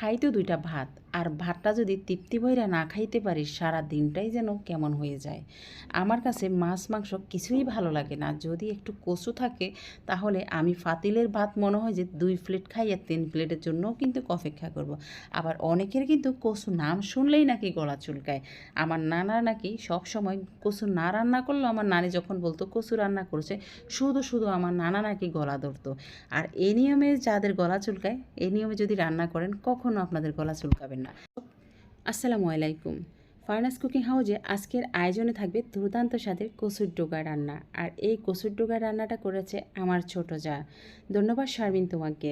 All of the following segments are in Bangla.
খাইতো দুইটা ভাত। আর ভাতটা যদি তৃপ্তি ভইরা না খাইতে পারি সারা দিনটাই যেন কেমন হয়ে যায়। আমার কাছে মাছ, মাংস কিছুই ভালো লাগে না। যদি একটু কচু থাকে, তাহলে আমি ফাতিলের ভাত মনে হয় যে দুই প্লেট খাই আর তিন প্লেটের জন্যও কিন্তু অপেক্ষা করব। আবার অনেকের কিন্তু কচু নাম শুনলেই নাকি গলা চুলকায়। আমার নানা নাকি সব সময় কচু না রান্না করলেও আমার নানি যখন বলতো, কচু রান্না করেছে, শুধু শুধু আমার নানা নাকি গলা ধরতো। আর এই নিয়মে যাদের গলা চুলকায়, এ নিয়মে যদি রান্না করেন কখনো আপনাদের গলা চুলকাবেন না। আসসালামু আলাইকুম। ফার্নাস কুকিং হাউজে আজকের আয়োজনে থাকবে দুর্দান্ত স্বাদের কচুর ডোগা রান্না। আর এই কচুর ডোগা রান্নাটা করেছে আমার ছোট যা। ধন্যবাদ শারমিন তোমাকে।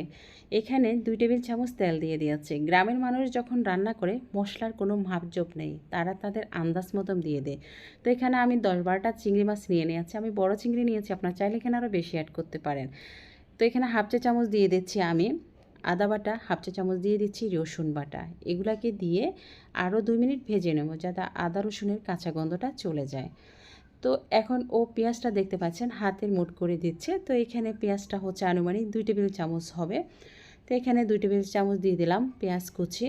এখানে দুই টেবিল চামচ তেল দিয়ে দিয়েছে। গ্রামের মানুষ যখন রান্না করে, মশলার কোনো মাপজোপ নেই। তারা তাদের আন্দাজ মতন দিয়ে দেয়। তো এখানে আমি দশ বারোটা চিংড়ি মাছ নিয়ে নিয়েছি। আমি বড় চিংড়ি নিয়েছি, আপনার চাইলে এখানে আরও বেশি অ্যাড করতে পারেন। তো এখানে হাফ চা চামচ দিয়ে দিচ্ছি আমি। আদা বাটা হাফ চা চামচ দিয়ে দিচ্ছি রসুন বাটা। এগুলাকে দিয়ে আরও দুই মিনিট ভেজে নেব যাতে আদা রসুনের কাঁচা গন্ধটা চলে যায়। তো এখন ও পেঁয়াজটা দেখতে পাচ্ছেন হাতের মুট করে দিচ্ছে। তো এখানে পেঁয়াজটা হচ্ছে আনুমানিক দুই টেবিল চামচ হবে। তো এখানে দুই টেবিল চামচ দিয়ে দিলাম পেঁয়াজ কুচি।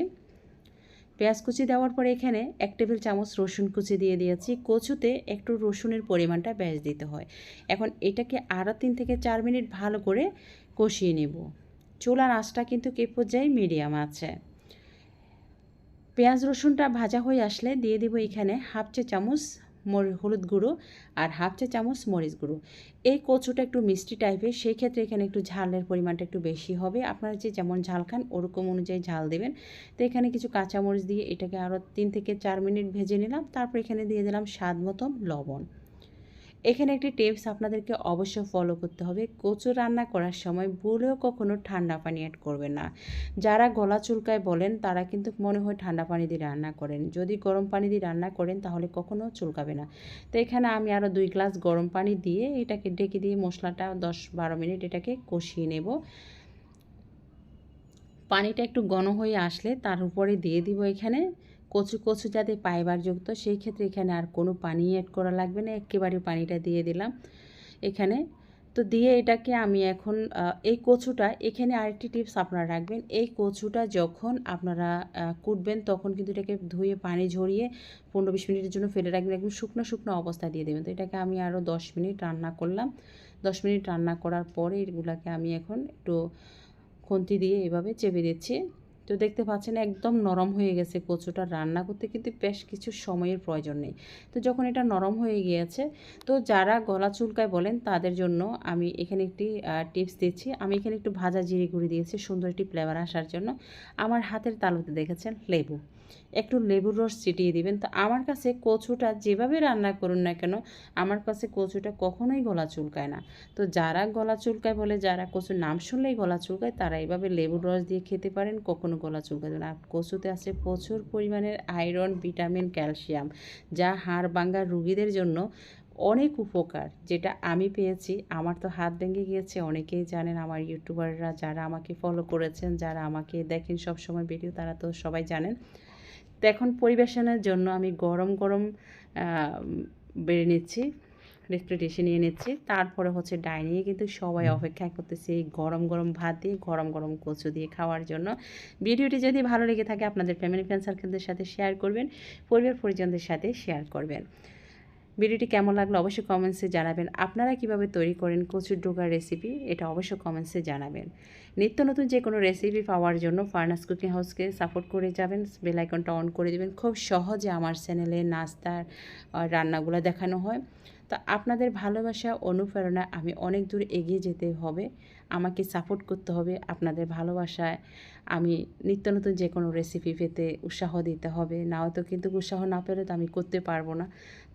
পেঁয়াজ কুচি দেওয়ার পরে এখানে এক টেবিল চামচ রসুন কুচি দিয়ে দিয়েছি। কচুতে একটু রসুনের পরিমাণটা ব্যাস দিতে হয়। এখন এটাকে আরও তিন থেকে চার মিনিট ভালো করে কষিয়ে নেব। চুলার আঁচটা কিন্তু কে পর্যায়ে মিডিয়াম আছে। পেঁয়াজ রসুনটা ভাজা হয়ে আসলে দিয়ে দিব এখানে হাফ চা চামচ হলুদ গুঁড়ো আর হাফ চা চামচ মরিচ গুঁড়ো। এই কচুটা একটু মিষ্টি টাইপের, সেই ক্ষেত্রে এখানে একটু ঝালের পরিমাণটা একটু বেশি হবে। আপনারা যে যেমন ঝাল খান, ওরকম অনুযায়ী ঝাল দেবেন। তো এখানে কিছু কাঁচামরিচ দিয়ে এটাকে আরও তিন থেকে চার মিনিট ভেজে নিলাম। তারপর এখানে দিয়ে দিলাম স্বাদ মতো লবণ। এখানে একটি টিপস আপনাদেরকে অবশ্যই ফলো করতে হবে। কচু রান্না করার সময় ভুলেও কখনো ঠান্ডা পানি অ্যাড করবেন না। যারা গলা চুলকায় বলেন, তারা কিন্তু মনে হয় ঠান্ডা পানি দিয়ে রান্না করেন। যদি গরম পানি দিয়ে রান্না করেন, তাহলে কখনো চুলকাবে না। তো এখানে আমি আরও দুই গ্লাস গরম পানি দিয়ে এটাকে ডেকে দিয়ে মশলাটা দশ বারো মিনিট এটাকে কষিয়ে নেব। পানিটা একটু ঘন হয়ে আসলে তার উপরে দিয়ে দিব এখানে কচু কচু যাতে পাইবার যুক্ত সেই ক্ষেত্রে এখানে আর কোনো পানি অ্যাড করা লাগবে না। একেবারে পানিটা দিয়ে দিলাম এখানে। তো দিয়ে এটাকে আমি এখন এই কচুটা, এখানে আরেকটি টিপস আপনারা রাখবেন। এই কচুটা যখন আপনারা কুটবেন, তখন কিন্তু এটাকে ধুয়ে পানি ঝরিয়ে পনেরো বিশ মিনিটের জন্য ফেলে রাখবেন। একদম শুকনো শুকনো অবস্থা দিয়ে দেবেন। তো এটাকে আমি আরও দশ মিনিট রান্না করলাম। দশ মিনিট রান্না করার পরে এগুলাকে আমি এখন একটু খুন্তি দিয়ে এভাবে চেপে দিচ্ছি। তো দেখতে পাচ্ছেন একদম নরম হয়ে গেছে কচুটা। রান্না করতে কিন্তু বেশ কিছু সময়ের প্রয়োজন নেই। তো যখন এটা নরম হয়ে গিয়েছে, তো যারা গলা চুলকায় বলেন, তাদের জন্য আমি এখানে একটি টিপস দিচ্ছি। আমি এখানে একটু ভাজা জিরে গুঁড়ি দিয়েছি, সুন্দর একটি ফ্লেভার আসার জন্য। আমার হাতের তালুতে দেখেছেন লেবু। একটু লেবুর রস ছিটিয়ে দিবেন। তো আমার কাছে কচুটা যেভাবে রান্না করুন না কেন, আমার কাছে কচুটা কখনোই গলা চুলকায় না। তো যারা গলা চুলকায় বলে, যারা কচুর নাম শুনলেই গলা চুলকায়, তারা এইভাবে লেবুর রস দিয়ে খেতে পারেন, কখনো গলা চুলকায় না। আর কচুতে আছে প্রচুর পরিমাণের আয়রন, ভিটামিন, ক্যালসিয়াম, যা হাড় ভাঙ্গা রুগীদের জন্য অনেক উপকার, যেটা আমি পেয়েছি। আমার তো হাত ভেঙে গিয়েছে, অনেকেই জানেন, আমার ইউটিউবাররা যারা আমাকে ফলো করেছেন, যারা আমাকে দেখেন সব সময় ভিডিও, তারা তো সবাই জানেন। তো এখন পরিবেশনের জন্য আমি গরম গরম বেড়ে নিচ্ছি রেফ্রিজারেশন নিয়ে নিচ্ছি। তারপরে হচ্ছে ডাইনিংয়ে কিন্তু সবাই অপেক্ষা করতেছে এই গরম গরম ভাত দিয়ে গরম গরম কচু দিয়ে খাওয়ার জন্য। ভিডিওটি যদি ভালো লেগে থাকে আপনাদের ফ্যামিলি ফ্রেন্ড সার্কেলদের সাথে শেয়ার করবেন পরিবার পরিজনদের সাথে শেয়ার করবেন। ভিডিওটি কেমন লাগল অবশ্যই কমেন্টসে জানাবেন। আপনারা কীভাবে তৈরি করেন কচুর ডোকার রেসিপি এটা অবশ্যই কমেন্টসে জানাবেন। নিত্য নতুন যে কোনো রেসিপি পাওয়ার জন্য ফার্নাস কুকিং হাউসকে সাপোর্ট করে যাবেন বেলাইকনটা অন করে দেবেন। খুব সহজে আমার চ্যানেলে নাস্তার রান্নাগুলো দেখানো হয়। তো আপনাদের ভালোবাসা, অনুপ্রেরণা আমি অনেক দূর এগিয়ে যেতে হবে। আমাকে সাপোর্ট করতে হবে আপনাদের ভালোবাসায়। আমি নিত্য নতুন যে কোনো রেসিপি পেতে উৎসাহ দিতে হবে। নাও তো কিন্তু উৎসাহ না পেলে তো আমি করতে পারব না।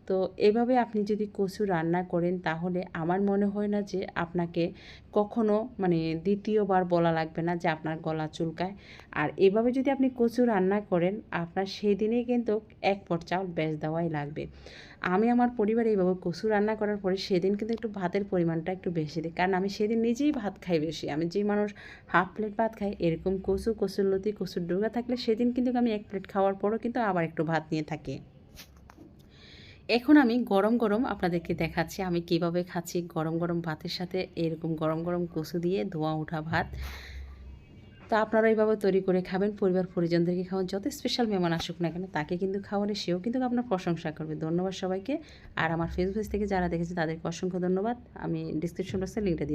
তো এভাবে আপনি যদি কচু রান্না করেন, তাহলে আমার মনে হয় না যে আপনাকে কখনো মানে দ্বিতীয়বার বলা লাগবে না যে আপনার গলা চুলকায়। আর এভাবে যদি আপনি কচু রান্না করেন, আপনার সেই দিনেই কিন্তু এক পট চাউল বেশ দেওয়াই লাগবে। আমি আমার পরিবারে এইভাবে কচু রান্না করার পরে সেদিন কিন্তু একটু ভাতের পরিমাণটা একটু বেশি দিই। কারণ আমি সেদিন নিজেই ভাত খাই বেশি। আমি যে মানুষ হাফ প্লেট ভাত খাই, এরকম কচু, কচুর লতি, কচুর ডুগা থাকলে সেদিন কিন্তু আমি এক প্লেট খাওয়ার পরও কিন্তু আবার একটু ভাত নিয়ে থাকি। এখন আমি গরম গরম আপনাদেরকে দেখাচ্ছি, আমি কীভাবে খাচ্ছি। গরম গরম ভাতের সাথে এরকম গরম গরম কচু দিয়ে ধোয়া ওঠা ভাত। তো আপনারা এইভাবে তৈরি করে খাবেন, পরিবার পরিজনদেরকে খাওয়ান, যত স্পেশাল মেহমান আসুক না কেন, তাকে কিন্তু খাওয়ালে সেও কিন্তু আপনার প্রশংসা করবে। ধন্যবাদ সবাইকে। আর আমার ফেসবুক থেকে যারা দেখেছে, তাদেরকে অসংখ্য ধন্যবাদ। আমি ডিসক্রিপশন বক্সে লিঙ্কটা